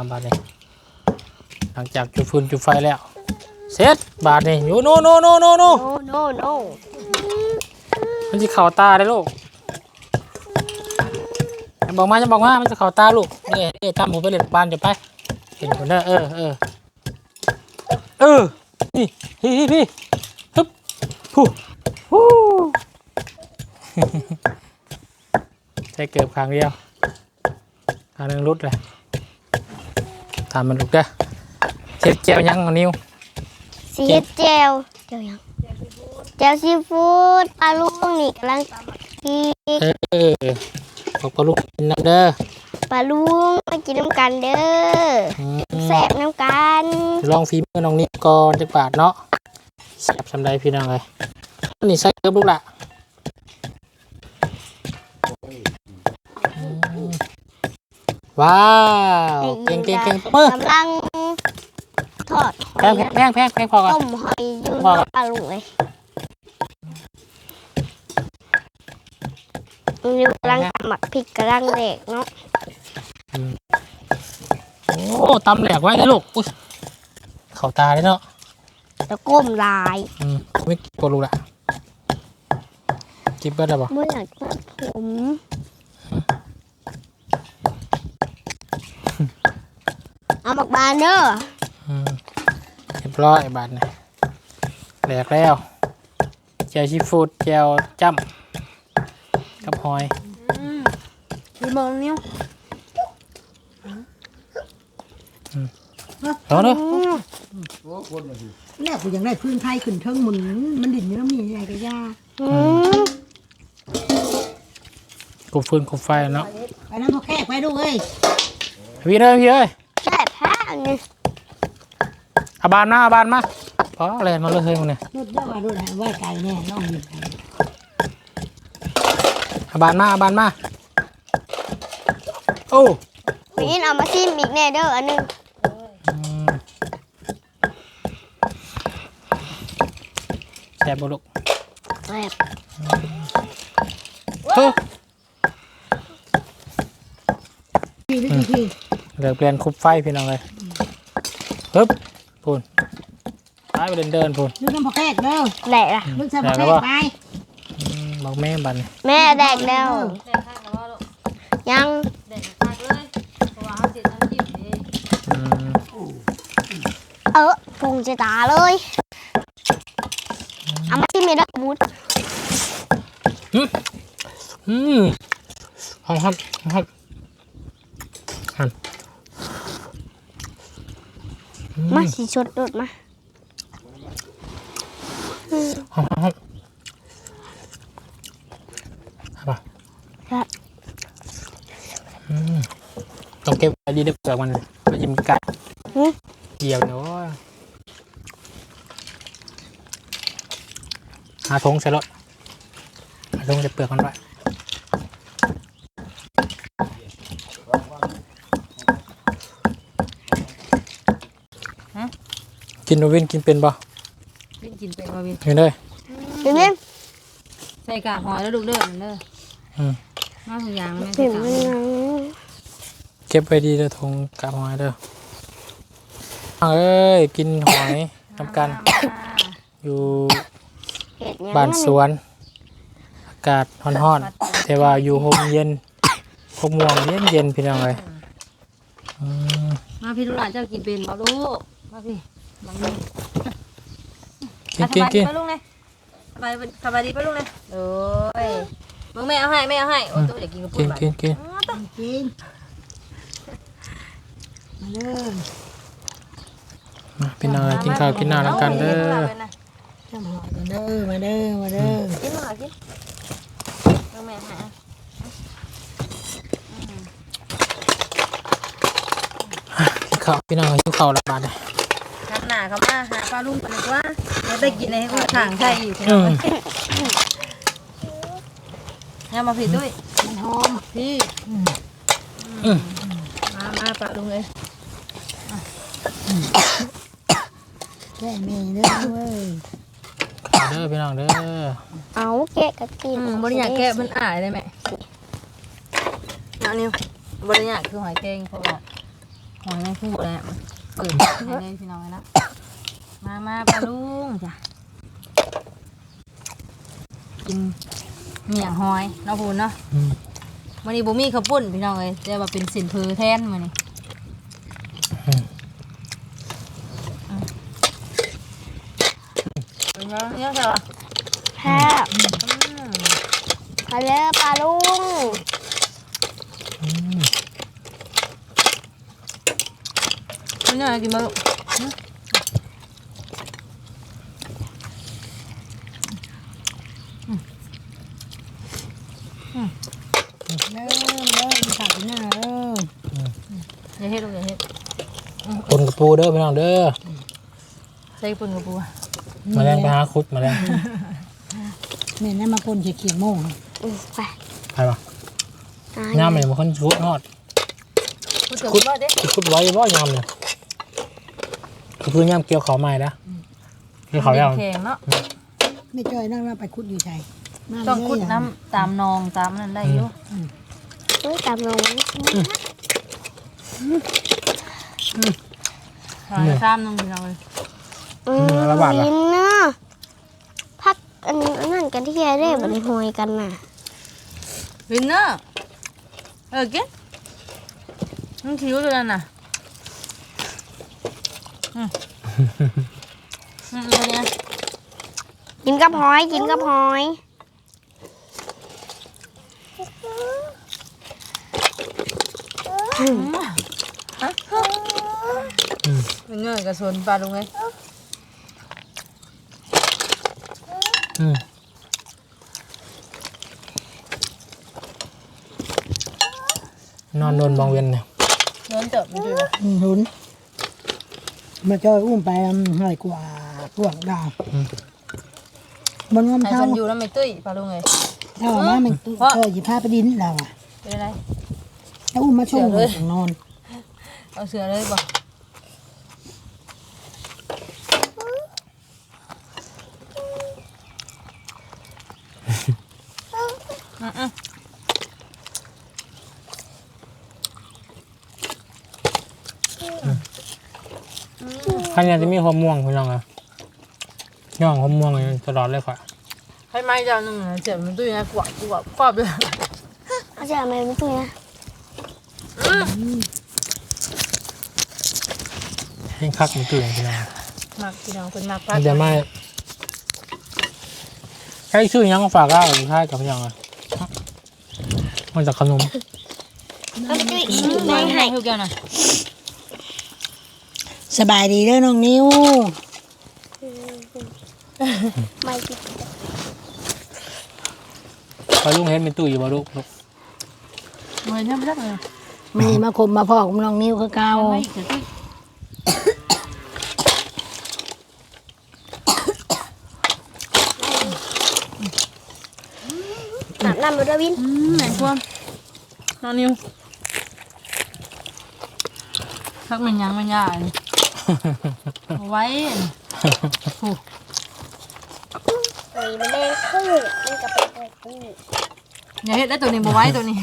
มาบาดนี้หลังจากจุดฟืนจุดไฟแล้ว เสร็จบาดนี้อยู่โน่โน่โน่โน่โน่โอ้โนโนมันจะเข่าตาได้ลูกอย่าบอกมาจะบอกมามันจะเข่าตาลูกนี่เอ้ยตามผมไปเล่นบ้านเดี๋ยวไป เห็นคนเด้อเออเออเออนี่พี่พี่พี่ฮึบผู้ฮู้ใช้เกือบครั้งเดียวครั้งหนึงรุดเลย ทำมันลูกเด้อเช็ดเจียวยังเอานิ้วสีเฮ็ดแจวเจียวยังแจวซีฟู้ดปลาลูกนี่กำลังกินเออเออบอกปลาลูกกินน้ำเด้อปลาลูกมากินน้ำกันเด้ออืมแสบน้ำกันลองฝีมือน้องนิดก่อนจักบาทเนาะแซ่บสำใดพี่น้องเลยอันนี่ใส่เกลือลูกละ ว้าวเก่งเก่งเก่งมือกำลังทอดหแพองยแพงแพงแพงแพงพอก่อนต้มหอยอยู่พอก่อนปลาลูกเลยนี่กำลังหมักพริกกำลังเด็กเนาะโอ้ตำแหลกไว้เลยลูกอุ้ยเข่าตาเลยเนาะแล้วก้มลายอืมไม่กินปลาลูกละกินเบิร์ดได้ปะไม่อยากตัดผม เอาหมักบานเด้ออืมเรียบร้อยบาทนี่แหลกแล้วแจวชีฟูดแจวจ้ำกับหอยมีมองนิ้วเอาเนาะแรกกูยังได้พื้นไทยขึ้นเทิงหมุนมันดิ่นอยู่แล้วมีอะไรก็ยาอืมกบฟืนกบไฟเนาะไปน้ำพอแขกไปดูเอ้ยพี่เอ้ยพี่เอ้ย แซ่บแพ้นี่เอาบานมาเอาบานมาพออะไรมาเลยเฮ้ยมึงเนี่ยรถเด้อว่าดูนะไหวไก่แน่น้องอยู่ไก่เอาบานมาเอาบานมาโอ้มีอินเอามาซิมอีกแน่เด้ออันหนึงอืมแซ่บบุลูกแซ่บเฮ้ยพี่พี่พี่เหลือเปลี่ยนคุบไฟพี่น้องเลย ฮึบพูนไปไปเดินเดินพูนลูกน้ำพอแขกเด้อแดกละลูกน้ำพอแขกไปอืมบอกแม่บันนี่แม่แดกแล้วยังเด็กพักเลยเพราะว่าเขาสิทำจิ้มเองอืมเออพุงจะตาเลยเอามาซิมอีกเด้อบูดอืมหอมครับหอมครับหันอื มมาสิชดโดดมาหอมหอมเอาป่ะครับอืมต้องเก็บไว้ดีเด็กเปลือกมันมายิ้มกัดหึเกี่ยวเนาะหาทงใส่รถหาทงใส่เปลือกมันไว้ กินโนวินกินเป็นป่ะวินกินเป็นว่าวินเห็นเลยเดี๋ยวนี้ใส่กากหอยแล้วลูกเด้อมันเด้ออืมมาทุกอย่างเลยเห็นมันยังเก็บไว้ดีเด้อทงกาบหอยเด้อเอ้ยกินหอยทำกัน อยู่เห็ดยังบ้านสวน อากาศร้อนๆแต่ว่าอยู่โฮมเย็นโฮมม่วงเย็นเย็นๆพี่น้องเลยอืมมาพี่ลูกหลานเจ้ากินเป็นเอาลูกมาพี่ บังนี่กินกินกินไปลูกเลยสบายสบายดีไปลูกเลยโอ้ยมึงแม่เอาให้แม่เอาให้โอ้ตัวอยากกินกระปุกิกนหลานกินกินกินมาเด้อมาพี่น้องเลยกินข้าวกินน้ำแล้วกันเด้อน้ำหอยกันเด้อมาเด้อมาเด้อกินมากินมึงแม่ให้กินข้าวพี่น้องหิวข้าวและบาดเลย หันหน้าเข้ามาหาปลาลุงกันดีกว่าเราได้กินในให้คนข้างใช่อยู่ที่อืนั่นมเนี่ยมาพี่ด้วยมันหอมพี่อืมมามาปลาลุงเลยแม่แม่เด้อเว้ยข้าวเด้อพี่น้องเด้อเอาแกะกะกินอืมบริยากแกะมันอายได้ไหมเอานิ้วบริยากคือหอยแกงเพราะว่าหอยแมงคู่แหละ เปิดให้เลยพี่น้องนะมามาปลาลุงจ้ะกินเมี่ยงหอยเนาะพูนเนาะอืมวันนี้บ่มีข้าวปุ้นพี่น้องเอ้ยแต่ว่าเป็นสินเพอแทนมื้อนี้เป็นไงเนี่ยค่ะแพ้ไปเลยปลาลุง มันน่ากินบ่ลูกเริ่มเริ่มขาดหน้าเริ่มอย่าเฮ็ดลูกอย่าเฮ็ดปนกระปูเด้อพี่น้องเด้อใส่ปุ่นกับปูมาแรงไปหาคุดมาแรงแม่นั่นมาปนเขียวโม่งอืมไปไปปะอะยามเนี่ยมันคนชุดฮอดพูดกับบ่เด้สิคุดไว้บ่ยามเนี่ยก็ คือยามเกี่ยวเขาวใหม่นะเกี่ยวเขาวยาวแข็งเนาะไม่จ้อยนั่งว่าไปคุดอยู่ใจมาต้องเลยขุดน้ำตามนองตามนั่นได้อยู่เฮ้ยตามลงหาตามนึงพี่น้องเอ้ยอืมวินเนาะพักอันอันนั้นกันที่แกได้บันหอยกันน่ะวินเนอร์เออกินมึงคิ้วตัวนั้นน่ะอืมอืมตัวนี้นะ กินกับหอยกินกับหอยวินเนอร์กับสวนปลาลุงไงอืมนอนโดนบองเวียนเนี่ยสวนเติบมันอยู่อืมหุน มาจ้อยอุ้มไปอืมหน่อยกว่าพวกดาวบนงมให้เท้าคนอยู่แล้วไม่ตุ้ยปลาลุงไงเท้ามามันตุ้ยเพราะเออหยิบผ้าไปดินเราอะเป็นไรแล้วอุ้มมาชงเสือเลยของนอน เอาเสือเลยบ่อื ขันยาจะมีความม่วงพี่น้องอะย่องความม่วงอยู่ตลอดเลยค่ะให้ไม้เจ้าหนึ่งนะเจ็บมันตุ้ยนะกวาดกวาดกวาดเลยเอาจะอะไรไม่ตุ้ยนะให้คักมันตื่นพี่น้องมักพี่น้องคนมักมันจะไม่ใช้ชื่อยังฝากเล่าหรือค่ายกับพี่น้องอะมันจากขนมเอาไปตุ้ยอีกไม่ไม่ให้ให้ทุกอย่างนะ สบายดีเด้อน้องนิ้วไม่ติดพอลุงเห็นเป็นตู้อยู่บ่ลูกลูกเหมือนยังไม่ได้เลยมีมาคมมาพอกน้องนิ้วคือเก่าไม่เดี๋ยวตุ้ยอาบน้ำมาด้วยวินอืมไหนควมนอนนิวทักมันยังมันยากเลยเอา ไว้โอ้เฮ้ยมันแดงขึ้นมันก็เป็นตัวตู้อย่าเฮ็ดได้ตัวนี้บ่ไว้ตัวนี้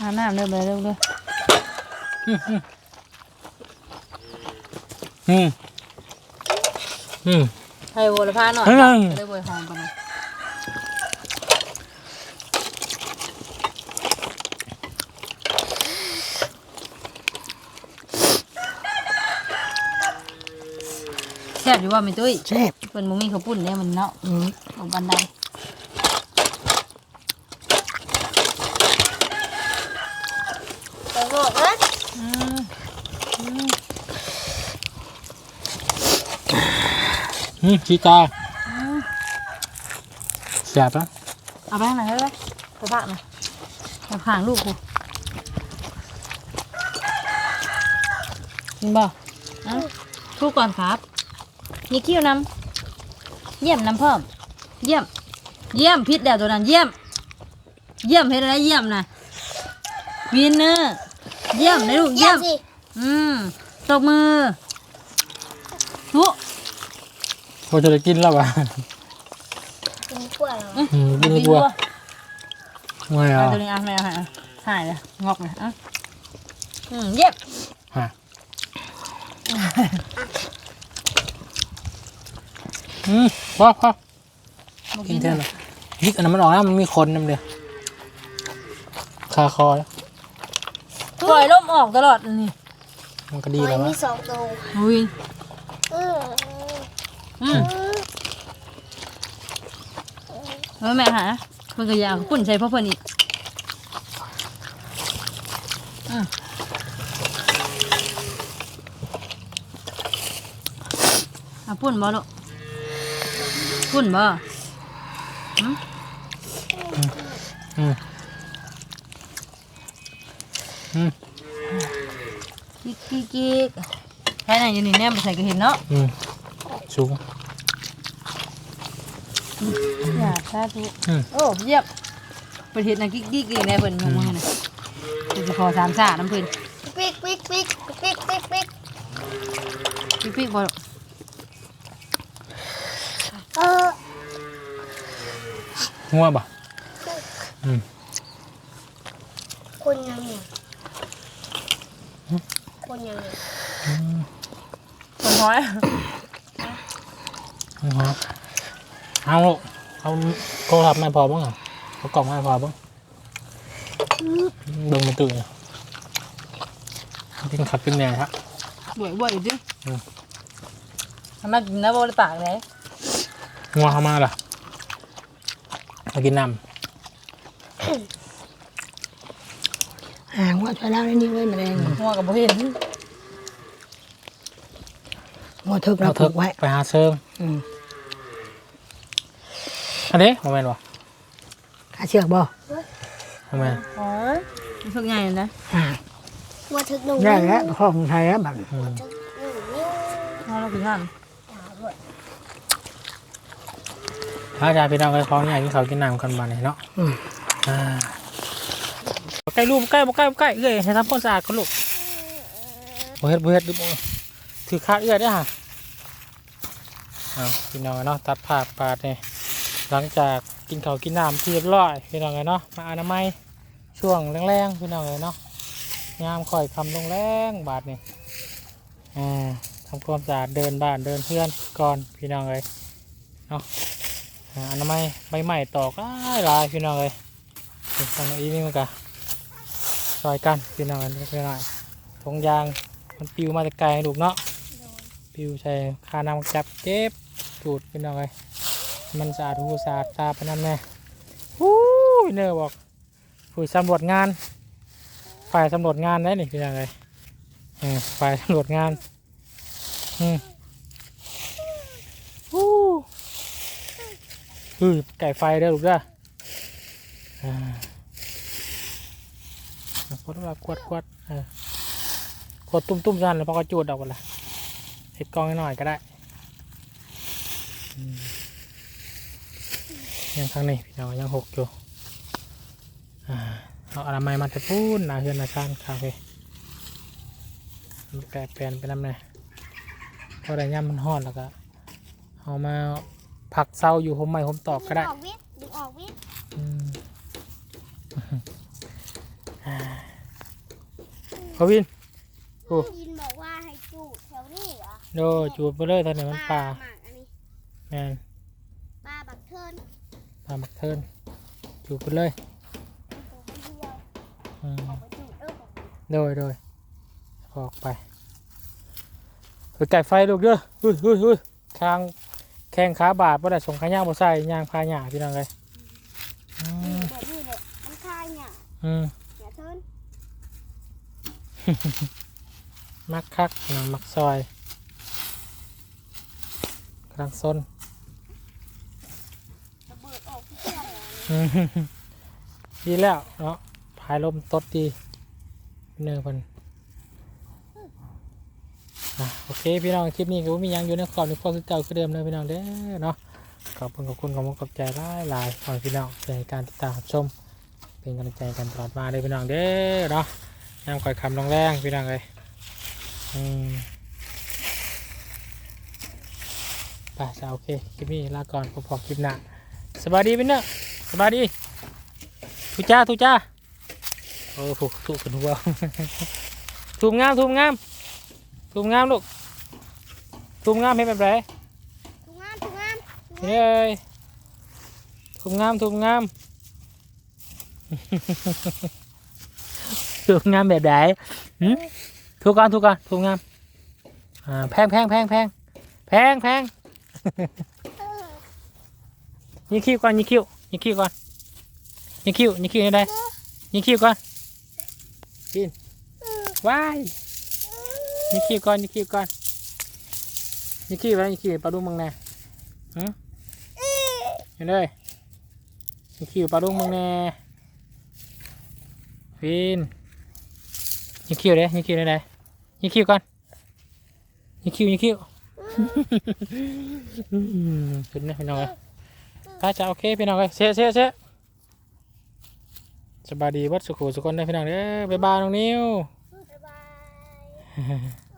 หาน้ำเร็วไปเร็วเลยอืมอืมให้โวละพาหน่อยเฮ้ยได้บวยหอมไปหน่อย ซ่บอยู่ว่าไม่ตุ้ยแซ่บเป็นมุมีข้าวปุ้นเนี่ยมันเนาะอืมลงบันไดไปบอกนะอืมอืมชีตาแสบปะเอาไปข้างไหนได้ไหมไปพักหน่อยไปผ่างลูกกูกินบ่อะทุกก่อนครับ นี่คิ้วนำเยี่ยมน้ำเพิ่มเยี่ยม เยี่ยมพิษเดียวตัวนั้น เยี่ยม เยี่ยมเฮ็ดอะไรเยี่ยมนะวินเนอร์เยี่ยมนะลูกเยี่เยี่ยยมมสิอืมตบมือทุกพอจะได้กินแล้วปะกินกล้วยเหรออืมกินดีกว่าไม่เอาเอาตัวนี้อะไม่เอาให้อะหายเลยงอกเลยอะอืมเย็บฮะ อืมพอพอกินเท่าไหร่ยิกอันนั้นมันออกแล้วมันมีคนนั่นเดียวคาคอแล้วปล่อยลมออกตลอดอันนี่มันก็ดีมัแล้วนวะมีสองตัวอุ้ยเอออืมเออแม่หาเพิ่นก็อยากปุ่นใส่พ่อเพิ่นอีกอืมอะปุ่นบ่ลูก ปุ่นบ่อืมอืมกิ๊กกิ๊กกิ๊กใช่ไหนอยู่นี่แนมไปใส่ก็เห็นเนาะอืมสูงอยากซาทุอืมโอ้เยี่ยมเพิ่นเฮ็ดน่ะกิ๊กกิ๊กกิ๊กแน่เพิ่นยกมือน่ะเพิ่นสิขอสามซ่าน้ำเพิ่นปิ๊กปิ๊กปิ๊กปิ๊กปิ๊กปิ๊กปิ๊กปิ๊กบ่ลูก เออ งัวบ่อืมคนยังเนี่ยคนยังเนี่ยคนน้อยงัวเอาลูกเอาโทรศัพท์ไม่พอบ้างเหรอเอากล่องไม่พอบ้างเบิ่งมันตื่นกินขับกินแหน่ครับบ่อยบ่อยดิอืมทำไมกินน้ำบ่ได้ปากเลยงัวเข้ามาล่ะ มากินน้ห่างว่าช่วยเล่าได้นี่เว้ยแมลงหัวกับบ่เห็นว่าทึกำเราเอาผูเถอะกไว้ไปหาเชิงอืมอันนี้โมเมนต์วะขาเชือกบ่โมเมนต์อ๋อมันฝึกใหญ่นะอ่าว่าถึกหนูได้แล้วของไทยแล้วแบบอืมถึกหนูนิ้วเอาเรากินนั่น ถ้าอาจารย์พี่น้องก็พร้อมอยากกินข้าวกินน้ำกันมาเนี่ยเนาะอืมอ่าบ่ใกล้ลูกบ่ใกล้บ่ใกล้บ่ใกล้เอ้ยให้ทำความสะอาดก่อนลูกบ่เฮ็ดบ่เฮ็ดดูบ่ถือคาดเอื้อยได้อฮะเอาพี่น้องเนาะตัดภาพปาดนี่หลังจากกินข้าวกินน้ำที่เรียบร้อยพี่น้องเนาะมาอนามัยช่วงแรงๆพี่น้องเนาะยามค่อยคำลงแรงบาดนี่อ่าทำความสะอาดเดินบ้านเดินเพื่อนก่อนพี่น้องเลยเนาะ อ่าอนามัยใบใหม่ตอกหลายพี่น้องเลยทางอีนี่มันกะซอยกันพี่น้องกันพี่น้องทงยางมันปิวมาแต่ไกลลูกเนาะปิวใส่คาน้ำจับเจ็บจูดพี่น้องเลยมันสะอาดหูสะอาดตาไปนั่นแน่ฮู้เนอบอกผู้สำรวจงาน ฝ่ายสำรวจงานได้นี่พี่น้องเลยฝ่ายสำรวจงานอืมฮู้ อือไก่ไฟเด้ลูกเด้ออ่ากดว่ากวดกวดเออกดตุ้มตุ้มๆซันแล้วพอก็จูดออกหมดละเห็ดกองหน่อยก็ได้ยังข้างนี้พี่น้องยังหกอยู่เอาอนามัยมาจะพูนนาเฮือนนาชานคาเฟ่มันแปลเปลนไปน้ำเลยพอะไรย่ำมันหอนแล้วก็เอามา ผักเศร้าอยู่ผมไม่ผมตอกก็ได้ดึงออกวิทย์ดึงออกวิทย์อืมเขาวิน โอ้ ยินบอกว่าให้จูดแถวนี้เหรอโดจูบไปเลยตอนนี้มันปลาหมากอันนี้แมนปลาบักเทินปลาหมักเทินจูบไปเลยตัวคนเดียวอืมออกไปจูดเออโดยโดยออกไปไปไก่ไฟลูกเด้อเฮ้ยเฮ้ยเฮ้ยคาง แข้งขาบาดบ่ได้ส่งขายางบ่ใส่ยางพาหยาพี่น้องเลยอืมแบบนี้เลยมันคายเนี่ยอืม เนี่ยเทินมักคักน้องมักซอยกำลังซน ระเบิดออกที่เชื่อมอืมดีแล้วเนาะพายลมตดดีเนื้อคนอะโอ เคพี่น้องคลิปนี้ก็มียังอยู่ในขอบในข้อคือเก่าคือเดิมเลยพี่น้องเด้อเนาะขอบคุณขอบคุณขอบคุณขอบใจหลายหลายขอให้พี่น้องในการติดตามชม เป็นกำลังใจกันตลอดมาเลยพี่น้องเด้อเนาะยามคอยคำลงแรงพี่น้องเลยอืมไปจ้าโอเคคลิปนี้ลาก่อนพบพอคลิปหน้าสบายดีพี่เนอะสบายดีทุจ้าทุจ้าโอ้ถูกถูกกันหัวถูกงามถูกงามถูกงามลูก ถูกงามเห็นแบบไหนถูกงามถูกงามเฮ้ยถูกงามถูกงามถูกงามแบบไหนหึถูกก่อนถูกก่อนถูกงามอ่าแพงแพงแพงแพงแพงแพงยิงคิวก่อนยิงคิวยิงคิวก่อนยิงคิวยิงคิวยังไงยิงคิวก่อนกินว้ายยิงคิวก่อนยิงคิวก่อน ยิงคิวไปยิงคิวปลาดุกมึงแน่หืมยังไงยิงคิวปลาดุกมึงแน่ฟินยิงคิวเด้ยิงคิวยังไงยิงคิวก่อนยิงคิวยิงคิวอืมขึ้นนะพี่น้องเอ้ยถ้าจะโอเคพี่น้องเอ้ยเสียเสียเสียสบายดีวัดสุขุสุคนได้อพี่น้องเด้อบ๊ายบายน้องนิวบ๊ายบาย